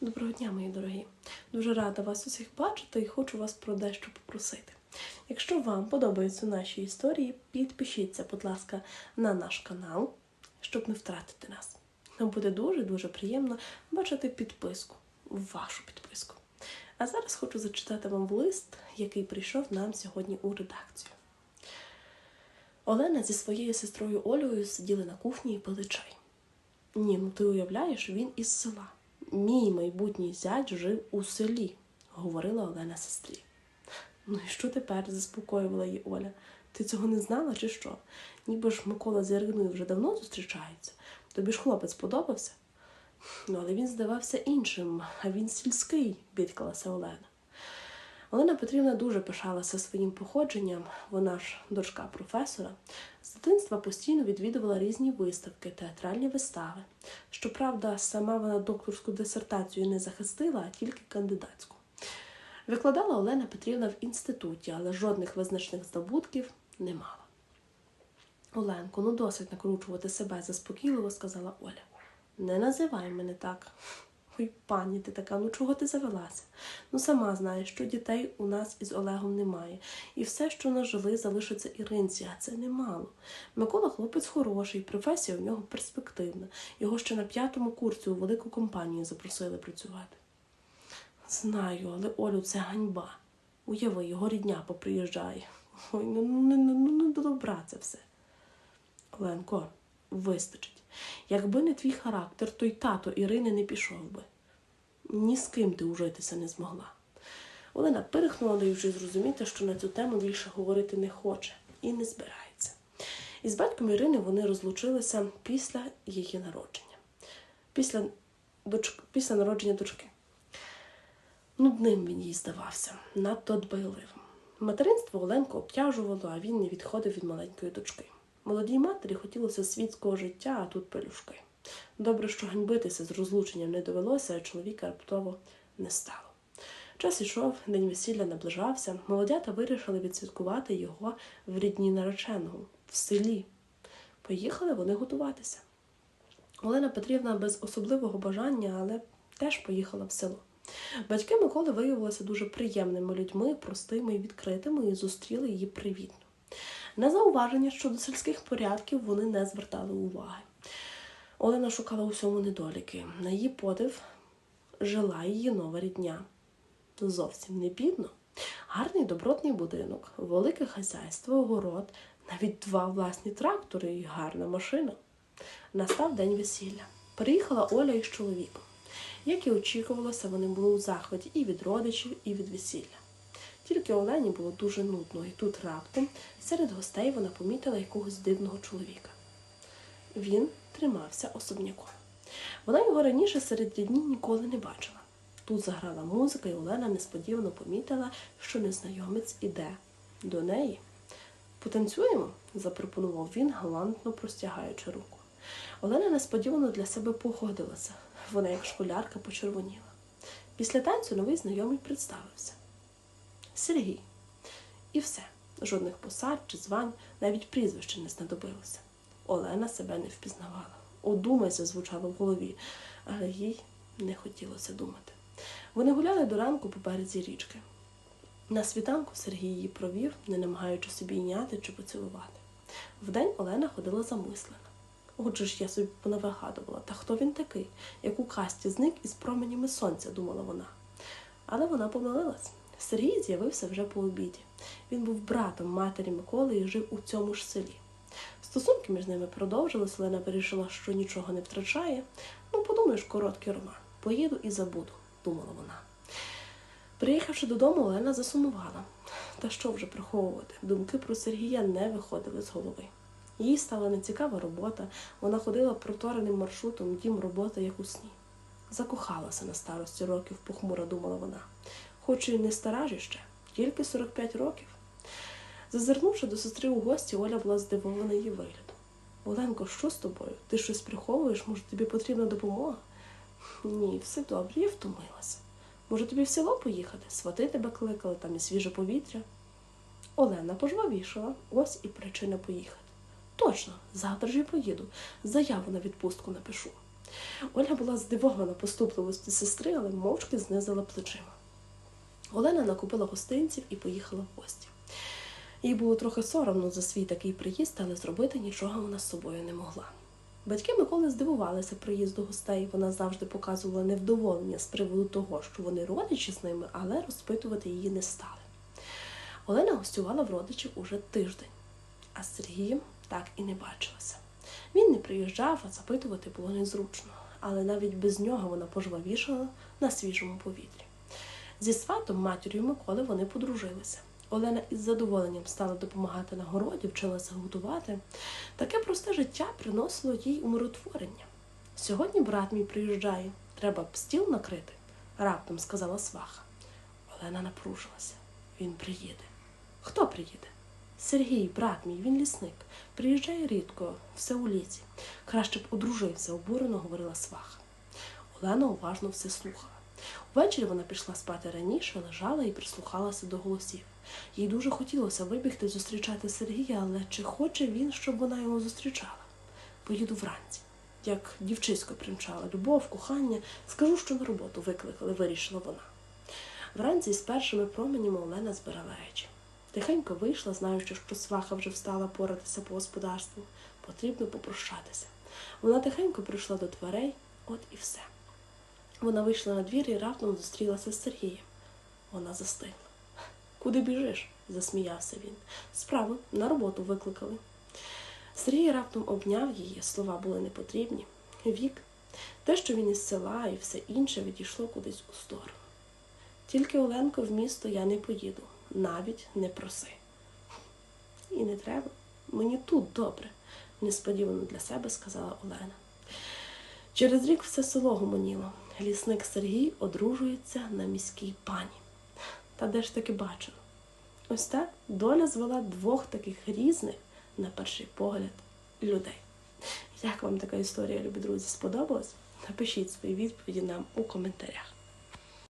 Доброго дня, мої дорогі. Дуже рада вас усіх бачити і хочу вас про дещо попросити. Якщо вам подобаються наші історії, підпишіться, будь ласка, на наш канал, щоб не втратити нас. Нам буде дуже-дуже приємно бачити підписку, вашу підписку. А зараз хочу зачитати вам лист, який прийшов нам сьогодні у редакцію. Олена зі своєю сестрою Олею сиділи на кухні і пили чай. Ні, ну ти уявляєш, він із села. Мій майбутній зять жив у селі, говорила Олена сестрі. Ну і що тепер? заспокоювала її Оля. Ти цього не знала чи що? Ніби ж Микола з Яриною вже давно зустрічаються. Тобі ж хлопець подобався? Ну, але він здавався іншим, а він сільський, бідкалася Олена. Олена Петрівна дуже пишалася своїм походженням, вона ж дочка професора. З дитинства постійно відвідувала різні виставки, театральні вистави. Щоправда, сама вона докторську дисертацію не захистила, а тільки кандидатську. Викладала Олена Петрівна в інституті, але жодних визначних здобутків не мала. Оленко, ну досить накручувати себе, заспокійливо сказала Оля. Не називай мене так. Ой, пані ти така, ну чого ти завелася? Ну сама знаєш, що дітей у нас із Олегом немає, і все, що нажили, залишиться Іринці, а це немало. Микола хлопець хороший, професія у нього перспективна. Його ще на п'ятому курсі у велику компанію запросили працювати. Знаю, але Олю, це ганьба. Уяви, його рідня поприїжджає. Ой, ну ну, ну, ну, ну до добра це все. Оленко, вистачить. Якби не твій характер, то й тато Ірини не пішов би. Ні з ким ти ужитися не змогла. Олена перехнула, даючи зрозуміти, що на цю тему більше говорити не хоче і не збирається. Із батьком Ірини вони розлучилися після її народження, після, доч... після народження дочки. Нудним він їй здавався, надто дбайливим. Материнство Оленко обтяжувало, а він не відходив від маленької дочки. Молодій матері хотілося світського життя, а тут пелюшки. Добре, що ганьбитися з розлученням не довелося, а чоловіка раптово не стало. Час ішов, день весілля наближався, молодята вирішили відсвяткувати його в рідні нареченого, в селі. Поїхали вони готуватися. Олена Петрівна без особливого бажання, але теж поїхала в село. Батьки Миколи виявилися дуже приємними людьми, простими і відкритими, і зустріли її привітно. На зауваження щодо сільських порядків вони не звертали уваги. Олена шукала усьому недоліки. На її подив жила її нова рідня. Зовсім не бідно. Гарний добротний будинок, велике хазяйство, огород, навіть два власні трактори і гарна машина. Настав день весілля. Приїхала Оля із чоловіком. Як і очікувалося, вони були у захваті і від родичів, і від весілля. Тільки Олені було дуже нудно, і тут раптом серед гостей вона помітила якогось дивного чоловіка. Він тримався особняком. Вона його раніше серед рідні ніколи не бачила. Тут заграла музика, і Олена несподівано помітила, що незнайомець іде до неї. Потанцюємо, запропонував він, галантно простягаючи руку. Олена несподівано для себе погодилася. Вона, як школярка, почервоніла. Після танцю новий знайомий представився. Сергій. І все. Жодних посад чи звань, навіть прізвище не знадобилося. Олена себе не впізнавала. Одумайся звучало в голові, але їй не хотілося думати. Вони гуляли до ранку по березі річки. На світанку Сергій її провів, не намагаючи собі йняти чи поцілувати. Вдень Олена ходила замислена. Отже ж я собі понавигадувала, та хто він такий, як у касті зник із променями сонця, думала вона. Але вона помилилась. Сергій з'явився вже по обіді. Він був братом матері Миколи і жив у цьому ж селі. Стосунки між ними продовжились, Лена вирішила, що нічого не втрачає. Ну, подумаєш, короткий роман. Поїду і забуду, думала вона. Приїхавши додому, Олена засумувала. Та що вже приховувати? Думки про Сергія не виходили з голови. Їй стала нецікава робота, вона ходила протореним маршрутом, дім робота, як у сні. Закохалася на старості років, похмуро думала вона. Хоч і не стара ж ще, тільки 45 років. Зазирнувши до сестри у гості, Оля була здивована її виглядом. Оленко, що з тобою? Ти щось приховуєш? Може, тобі потрібна допомога? Ні, все добре, я втомилася. Може, тобі в село поїхати? Свати тебе кликали, там і свіже повітря. Олена пожвавішала, ось і причина поїхати. Точно, завтра ж я поїду. Заяву на відпустку напишу. Ольга була здивована поступливості сестри, але мовчки знизила плечима. Олена накупила гостинців і поїхала в гості. Їй було трохи соромно за свій такий приїзд, але зробити нічого вона з собою не могла. Батьки Миколи здивувалися приїзду гостей. Вона завжди показувала невдоволення з приводу того, що вони родичі з ними, але розпитувати її не стали. Олена гостювала в родичів уже тиждень, а з Сергієм так і не бачилася. Він не приїжджав, а запитувати було незручно, але навіть без нього вона пожвавішала на свіжому повітрі. Зі сватом матір'ю Миколи вони подружилися. Олена із задоволенням стала допомагати на городі, вчилася готувати. Таке просте життя приносило їй умиротворення. Сьогодні брат мій приїжджає, треба б стіл накрити, раптом сказала сваха. Олена напружилася. Він приїде. Хто приїде? Сергій, брат мій, він лісник. Приїжджає рідко, все у лісі. Краще б одружився, обурено говорила сваха. Олена уважно все слухала. Увечері вона пішла спати раніше, лежала і прислухалася до голосів. Їй дуже хотілося вибігти зустрічати Сергія, але чи хоче він, щоб вона його зустрічала? Поїду вранці. Як дівчисько примчала любов, кохання, скажу, що на роботу викликали, вирішила вона. Вранці з першими променями Олена збирала речі. Тихенько вийшла, знаючи, що сваха вже встала поратися по господарству. Потрібно попрощатися. Вона тихенько прийшла до дверей, от і все. Вона вийшла на двір і раптом зустрілася з Сергієм. Вона застигла. Куди біжиш? засміявся він. Справу, на роботу викликали. Сергій раптом обняв її, слова були непотрібні. Вік, те, що він із села і все інше відійшло кудись у сторону. Тільки Оленко в місто я не поїду, навіть не проси. І не треба. Мені тут добре, несподівано для себе сказала Олена. Через рік все село гомоніло. Лісник Сергій одружується на міській пані. Та де ж таки бачено? Ось так доля звела двох таких різних, на перший погляд, людей. Як вам така історія, любі друзі, сподобалась? Напишіть свої відповіді нам у коментарях.